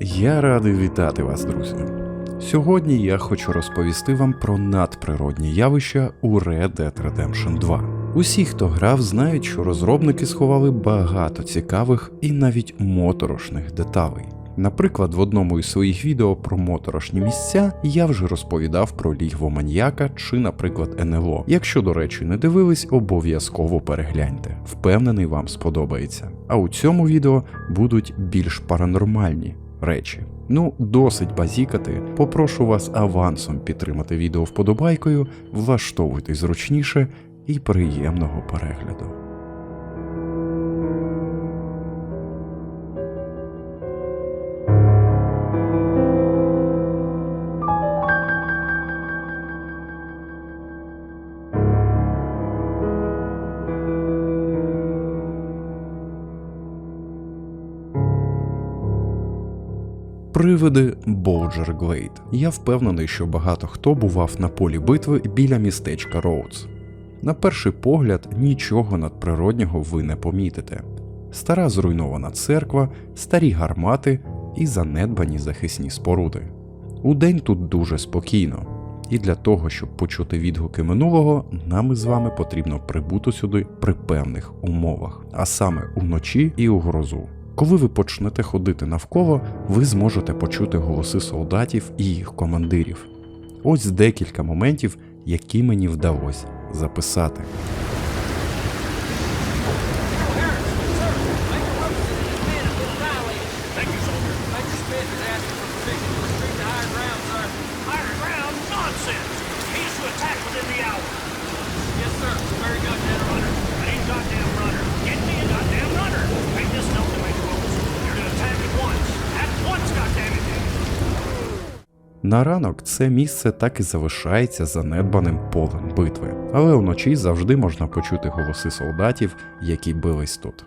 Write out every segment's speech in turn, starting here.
Я радий вітати вас, друзі. Сьогодні я хочу розповісти вам про надприродні явища у Red Dead Redemption 2. Усі, хто грав, знають, що розробники сховали багато цікавих і навіть моторошних деталей. Наприклад, в одному із своїх відео про моторошні місця я вже розповідав про лігво маньяка чи, наприклад, НЛО. Якщо, до речі, не дивились, обов'язково перегляньте. Впевнений, вам сподобається. А у цьому відео будуть більш паранормальні речі. Ну, досить базікати. Попрошу вас авансом підтримати відео вподобайкою, влаштовуйтесь зручніше і приємного перегляду. Привиди Боуджер Глейд. Я впевнений, що багато хто бував на полі битви біля містечка Роудс. На перший погляд нічого надприроднього ви не помітите. Стара зруйнована церква, старі гармати і занедбані захисні споруди. Удень тут дуже спокійно, і для того, щоб почути відгуки минулого, нам із вами потрібно прибути сюди при певних умовах, а саме уночі і у грозу. Коли ви почнете ходити навколо, ви зможете почути голоси солдатів і їх командирів. Ось декілька моментів, які мені вдалося записати. Yes, sir. Very goddamn runner. I ain't goddamn runner. Get me a goddamn runner. На ранок це місце так і залишається занедбаним полем битви, але вночі завжди можна почути голоси солдатів, які бились тут.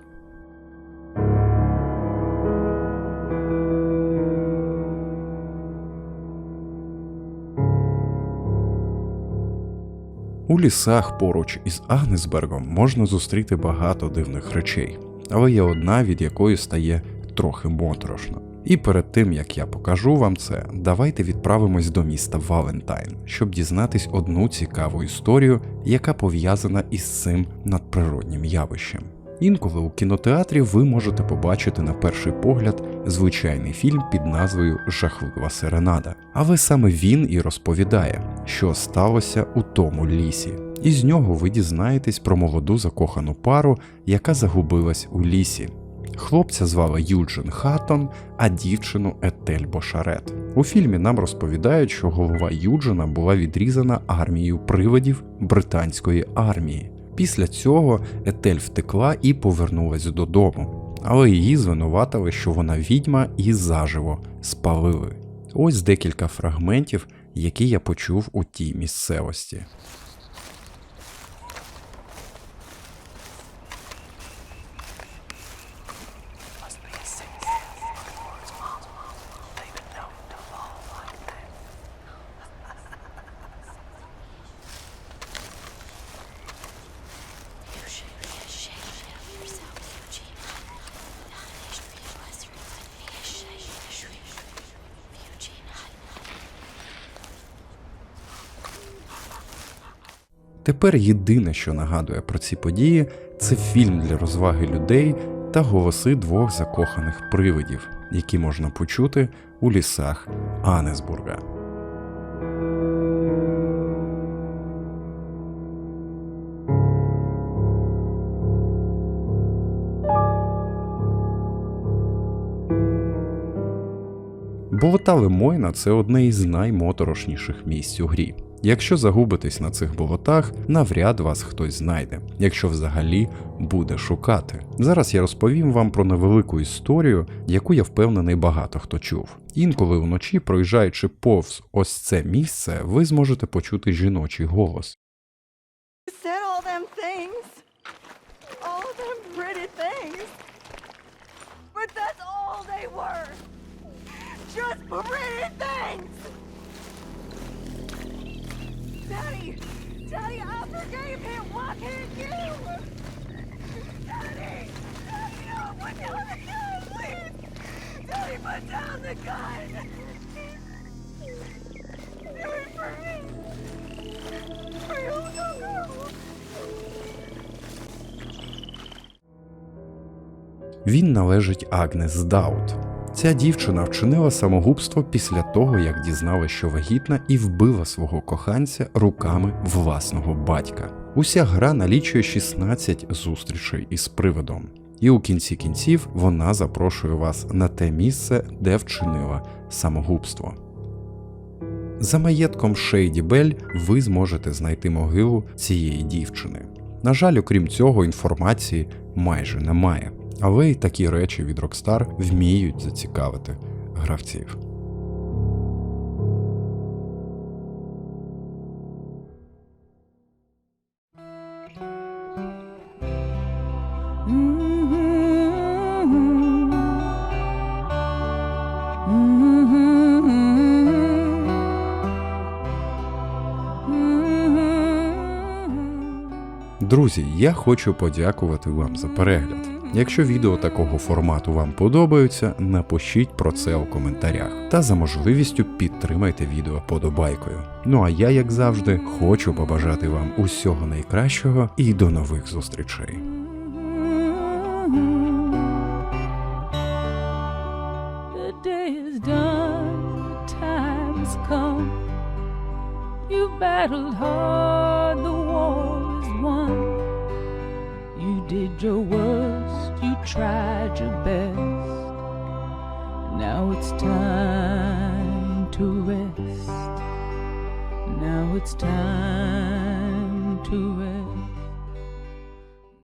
У лісах поруч із Агнесбергом можна зустріти багато дивних речей, але є одна, від якої стає трохи моторошно. І перед тим як я покажу вам це, давайте відправимось до міста Валентайн, щоб дізнатись одну цікаву історію, яка пов'язана із цим надприроднім явищем. Інколи у кінотеатрі ви можете побачити на перший погляд звичайний фільм під назвою Жахлива серенада. Але саме він і розповідає, що сталося у тому лісі. І з нього ви дізнаєтесь про молоду закохану пару, яка загубилась у лісі. Хлопця звали Юджин Хаттон, а дівчину Етель Бошарет. У фільмі нам розповідають, що голова Юджина була відрізана армією привидів британської армії. Після цього Етель втекла і повернулась додому, але її звинуватили, що вона відьма і заживо спалили. Ось декілька фрагментів, які я почув у тій місцевості. Тепер єдине, що нагадує про ці події, це фільм для розваги людей та голоси двох закоханих привидів, які можна почути у лісах Анесбурга. Болота Лемойна це одне із наймоторошніших місць у грі. Якщо загубитесь на цих болотах, навряд вас хтось знайде, якщо взагалі буде шукати. Зараз я розповім вам про невелику історію, яку я впевнений багато хто чув. Інколи вночі, проїжджаючи повз ось це місце, ви зможете почути жіночий голос. You said all them things. All them pretty things. But that's all they were. Just pretty things. Daddy, Daddy, I forgave him. Why can't you? Daddy, Daddy, no, you let me go, please. Daddy, put down the gun! Do it for me! For your little girl! Він належить Агнес Даут. Ця дівчина вчинила самогубство після того, як дізналась, що вагітна, і вбила свого коханця руками власного батька. Уся гра налічує 16 зустрічей із привидом. І у кінці кінців вона запрошує вас на те місце, де вчинила самогубство. За маєтком Шейді Бель ви зможете знайти могилу цієї дівчини. На жаль, окрім цього, інформації майже немає. Але й такі речі від Rockstar вміють зацікавити гравців. Друзі, я хочу подякувати вам за перегляд. Якщо відео такого формату вам подобаються, напишіть про це у коментарях та за можливістю підтримайте відео подобайкою. Ну а я, як завжди, хочу побажати вам усього найкращого і до нових зустрічей. You did your you tried your best. Now it's time to rest. Now it's time to rest.